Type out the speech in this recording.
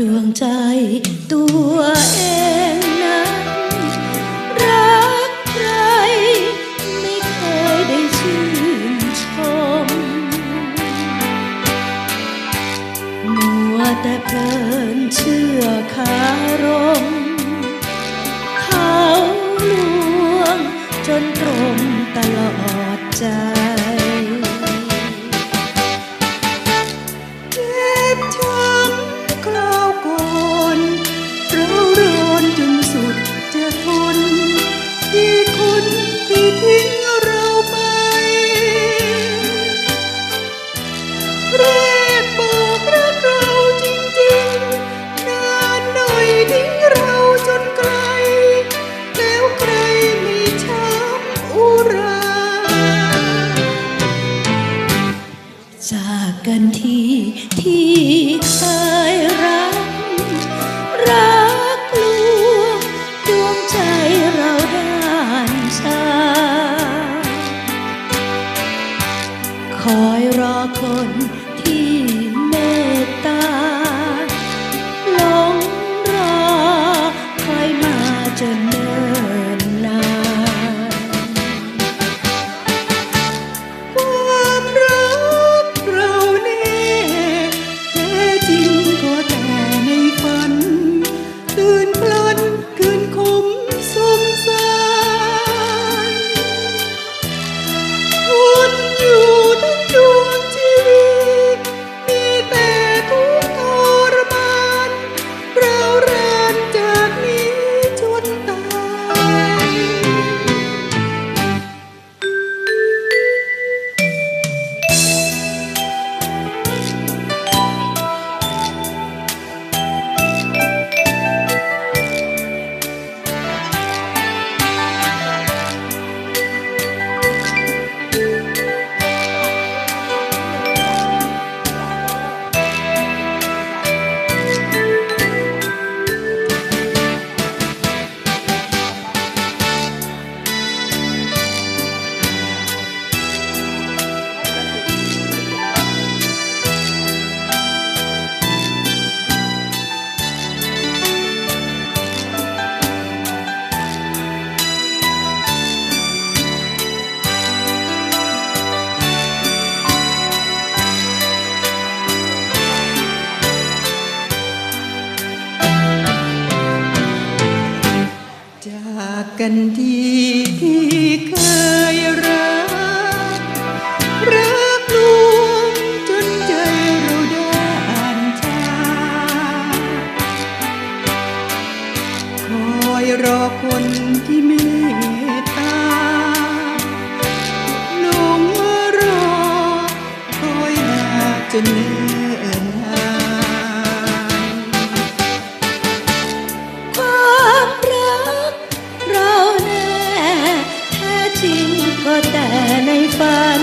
ดวงใจตัวเองนั้นรักใครไม่เคยได้ชื่นชม มัวแต่เพลินเชื่อคารม ที่เธอ กันดีที่เคยรัก รักลวงจนใจเราด้านชา คอยรอคนที่เมตตาหลงรอคอยนาจนเนื่ Bye.